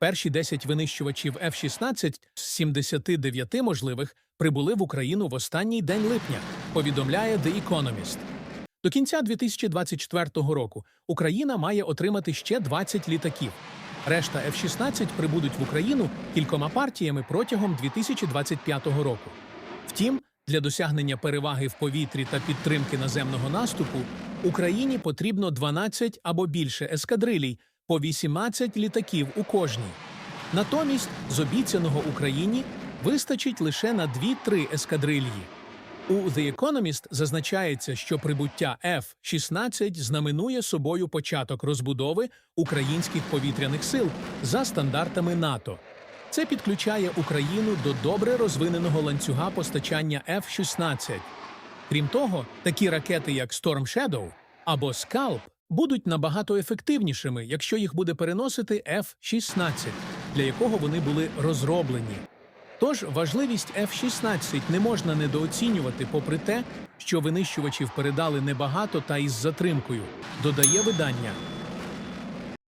Перші 10 винищувачів F-16 з 79 можливих прибули в Україну в останній день липня, повідомляє The Economist. До кінця 2024 року Україна має отримати ще 20 літаків. Решта F-16 прибудуть в Україну кількома партіями протягом 2025 року. Втім, для досягнення переваги в повітрі та підтримки наземного наступу Україні потрібно 12 або більше ескадрилій по 18 літаків у кожній. Натомість з обіцяного Україні вистачить лише на 2-3 ескадрильї. У The Economist зазначається, що прибуття F-16 знаменує собою початок розбудови українських повітряних сил за стандартами НАТО. Це підключає Україну до добре розвиненого ланцюга постачання F-16. Крім того, такі ракети, як Storm Shadow або Scalp, будуть набагато ефективнішими, якщо їх буде переносити F-16, для якого вони були розроблені. Тож важливість F-16 не можна недооцінювати, попри те, що винищувачів передали небагато та із затримкою, додає видання.